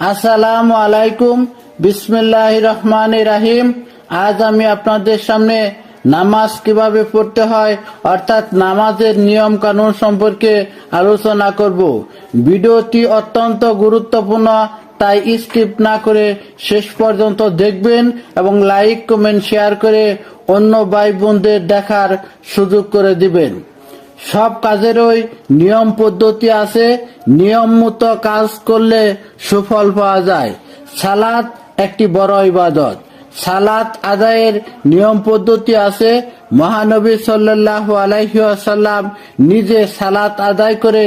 আসসালামু আলাইকুম। বিসমিল্লাহ রহমান রাহিম। আজ আমি আপনাদের সামনে নামাজ কীভাবে পড়তে হয়, অর্থাৎ নামাজের নিয়ম কানুন সম্পর্কে আলোচনা করব। ভিডিওটি অত্যন্ত গুরুত্বপূর্ণ, তাই স্কিপ না করে শেষ পর্যন্ত দেখবেন এবং লাইক, কমেন্ট, শেয়ার করে অন্য ভাই বোনদের দেখার সুযোগ করে দিবেন। সব কাজেরই নিয়ম পদ্ধতি আছে। নিয়ম মতো কাজ করলে সুফল পাওয়া যায়। সালাত একটি বড় ইবাদত। সালাত আদায়ের নিয়ম পদ্ধতি আছে। মহানবী সাল্লাহ আলাইসাল্লাম নিজে সালাত আদায় করে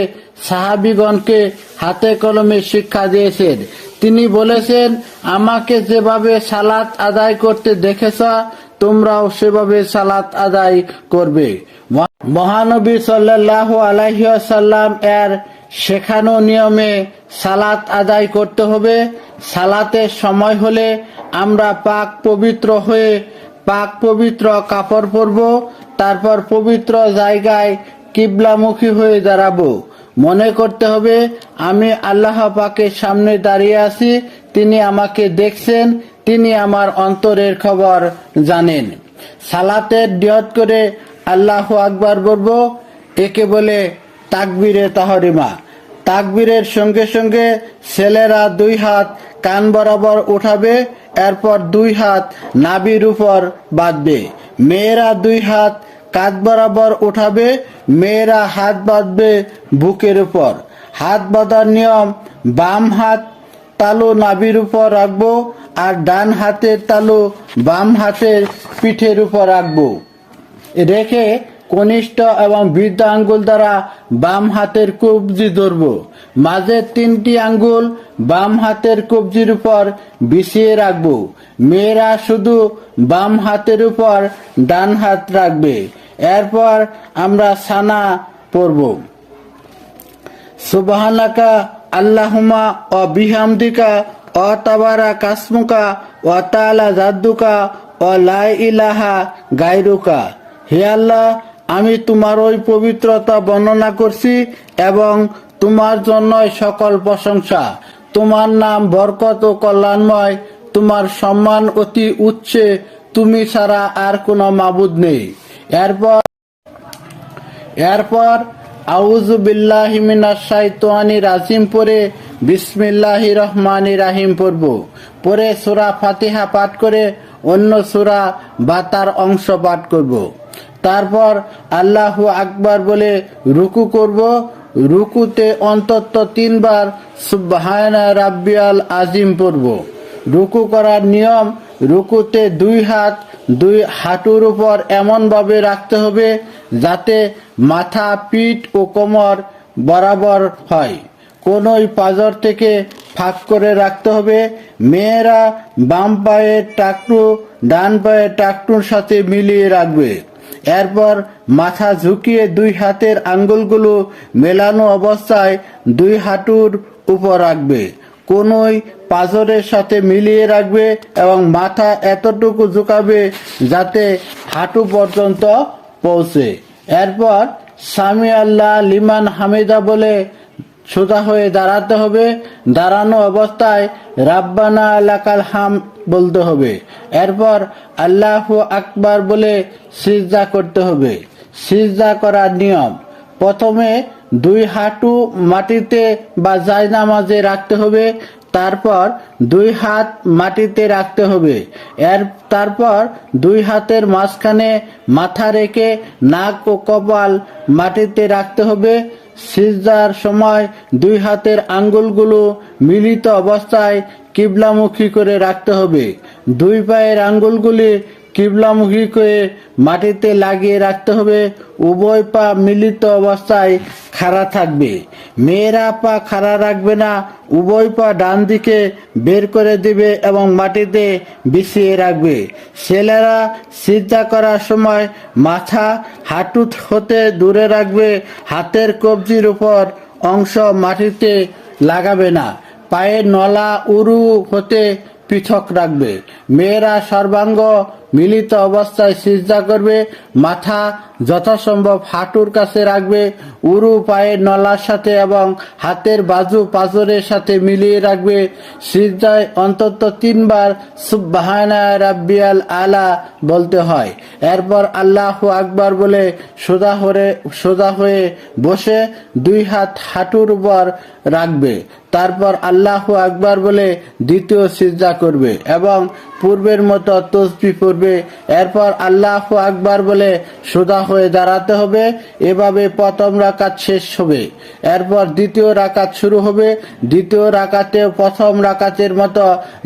সাহাবিগণকে হাতে কলমে শিক্ষা দিয়েছেন। তিনি বলেছেন, আমাকে যেভাবে সালাত আদায় করতে দেখেছ, তোমরাও সেভাবে সালাত আদায় করবে। মহানবী সাল্লাহ আলাইসাল্লাম এর শেখানো নিয়মে সালাত আদায় করতে হবে। সালাতের সময় হলে আমরা পাক পবিত্র হয়ে পাক পবিত্র কাপড় পরব, তারপর পবিত্র জায়গায় কিবলামুখী হয়ে দাঁড়াবো। মনে করতে হবে, আমি আল্লাহ পাকের সামনে দাঁড়িয়ে আছি, তিনি আমাকে দেখছেন, তিনি আমার অন্তরের খবর জানেন। সালাতের নিয়ত করে আল্লাহ আকবার বলব, একে বলে তাকবীরে তাহরিমা। তাকবীরের সঙ্গে সঙ্গে ছেলেরা দুই হাত কান বরাবর উঠাবে, এরপর দুই হাত নাবির উপর বাঁধবে। মেয়েরা দুই হাত কাঁধ বরাবর উঠাবে, মেয়েরা হাত বাঁধবে বুকের উপর। হাত বাঁধার নিয়ম, বাম হাত তালু নাবির উপর রাখব আর ডান হাতের তালু বাম হাতের পিঠের উপর রাখব। রেখে কনিষ্ঠ এবং বৃদ্ধ আঙ্গুল দ্বারা বাম হাতের কবজি ধরব। মাঝের তিনটি আঙ্গুল বাম হাতের কবজির উপর বিছিয়ে রাখব। মেয়েরা শুধু বাম হাতের উপর ডান হাত রাখবে। এরপর আমরা সানা পড়ব। সুবাহানাকা আল্লাহুমা ও বিহামদিকা ও তাবারা কাসমুকা ও তালা জাদ্দুকা ও লাই ইলাহা গাইরুকা হে আল্লাহ, আমি তোমার ওই পবিত্রতা বর্ণনা করছি এবং তোমার জন্যই সকল প্রশংসা। তোমার নাম বরকত ও কল্যাণময়, তোমার সম্মান অতি উচ্চে, তুমি ছাড়া আর কোনো মাবুদ নেই। এরপর এরপর আউযু বিল্লাহি মিনাশ শাইতানির রাজিম পরে বিসমিল্লাহি রহমানি রাহিম পড়ব। পরে সূরা ফাতিহা পাঠ করে অন্য সূরা বা তার অংশ পাঠ করব। তারপর আল্লাহ আকবার বলে রুকু করব। রুকুতে অন্তত তিনবার সুবহানা রাব্বিয়াল আজিম পড়ব। রুকু করার নিয়ম, রুকুতে দুই হাত, দুই হাঁটুর উপর এমনভাবে রাখতে হবে যাতে মাথা, পিঠ ও কোমর বরাবর হয়। কোনোই পাজর থেকে ফাঁক করে রাখতে হবে। মেয়েরা বাম পায়ের টাকটু ডান পায়ের টাকটুর সাথে মিলিয়ে রাখবে। এরপর মাথা ঝুঁকিয়ে দুই হাতের আঙ্গুলগুলো মেলানো অবস্থায় দুই হাঁটুর উপর রাখবে। কোনোই পাজরের সাথে মিলিয়ে রাখবে এবং মাথা এতটুকু ঝুঁকাবে যাতে হাঁটু পর্যন্ত পৌঁছে। এরপর স্বামী আল্লাহ লিমান হামিদা বলে সোজা হয়ে দাঁড়াতে হবে। দাঁড়ানো অবস্থায় রাব্বানা আলাকাল হাম বলতে হবে। এরপর আল্লাহ আকবার বলে সিজদা করতে হবে। সিজদা করার নিয়ম, প্রথমে দুই হাঁটু মাটিতে বা জায়নামাজে রাখতে হবে, তারপর দুই হাত মাটিতে রাখতে হবে। এর, তারপর দুই হাতের মাঝখানে মাথা রেখে নাক ও কপাল মাটিতে রাখতে হবে। সিজদার সময় দুই হাতের আঙ্গুলগুলো মিলিত অবস্থায় কিবলামুখী করে রাখতে হবে। দুই পায়ের আঙ্গুলগুলি কিবলামুখী করে মাটিতে লাগিয়ে রাখতে হবে। উভয় পা মিলিত অবস্থায় খাড়া থাকবে। মেয়েরা পা খাড়া রাখবে না, উভয় পা ডান দিকে বের করে দিবে এবং মাটিতে বিছিয়ে রাখবে। ছেলেরা সিদ্ধা করার সময় মাথা হাঁটু হতে দূরে রাখবে, হাতের কবজির উপর অংশ মাটিতে লাগাবে না পায়ের নলা উরু হতে পৃথক রাখবে। মেয়েরা সর্বাঙ্গ মিলিত অবস্থায় সিজদা করবে মাথা যথাসম্ভব হাঁটুর কাছে রাখবে, উরু পায়ের নলার সাথে এবং হাতের বাজু পাজরের সাথে মিলিয়ে রাখবে। সিজদায় অন্তত তিনবার সুবহানা রাব্বিয়াল আলা বলতে হয়। এরপর আল্লাহ আকবার বলে, সোজা হয়ে সোজা হয়ে বসে দুই হাত হাঁটুর উপর রাখবে। তারপর আল্লাহ আকবার বলে, দ্বিতীয় সিজদা করবে এবং পূর্বের মতো তসবি পড়বে। এরপর আল্লাহ আকবার বলে সোজা হয়ে দাঁড়াতে হবে। এভাবে প্রথম রাকাত শেষ হবে। এরপর দ্বিতীয় রাকাত শুরু হবে। দ্বিতীয় রাকাতে প্রথম রাকাতের মতো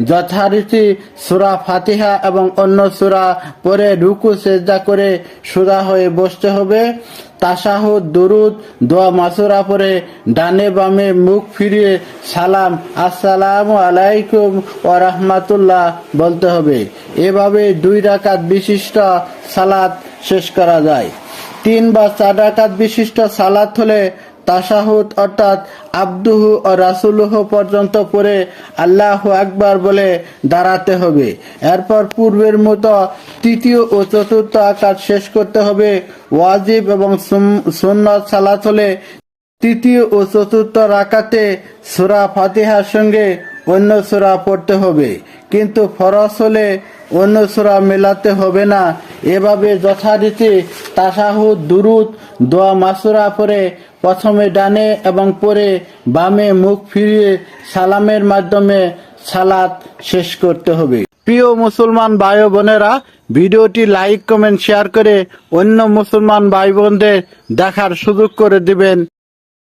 যথারীতি সুরা ফাতিহা এবং অন্য সুরা পরে রুকু, সেজদা করে সোজা হয়ে বসতে হবে। তাসাহুদ দুরুদ, দোয়া, মাসুরা পরে ডানে বামে মুখ ফিরিয়ে সালাম, আসসালামু আলাইকুম ও রাহমাতুল্লাহ বলতে হবে। এভাবে দুই রাকাত বিশিষ্ট সালাত শেষ করা যায়। তিন বা চার রাকাত বিশিষ্ট সালাত হলে তাসাহুদ অর্থাৎ আব্দুহু ও রাসুলুহ পর্যন্ত পড়ে আল্লাহ আকবার বলে দাঁড়াতে হবে। এরপর পূর্বের মতো তৃতীয় ও চতুর্থ আকার শেষ করতে হবে। ওয়াজিব এবং সুন্নত সালাত হলে তৃতীয় ও চতুর্থ রাকাতে সুরা ফাতিহার সঙ্গে অন্য সুরা পড়তে হবে। কিন্তু ফরজ হলে অন্য সুরা মেলাতে হবে না। এভাবে যথারীতি তাসাহুদ, দুরুদ, দোয়া, মাসুরা পরে প্রথমে ডানে এবং পরে বামে মুখ ফিরিয়ে সালামের মাধ্যমে সালাত শেষ করতে হবে। প্রিয় মুসলমান ভাই বোনেরা ভিডিওটি লাইক, কমেন্ট, শেয়ার করে অন্য মুসলমান ভাই বোনদের দেখার সুযোগ করে দিবেন।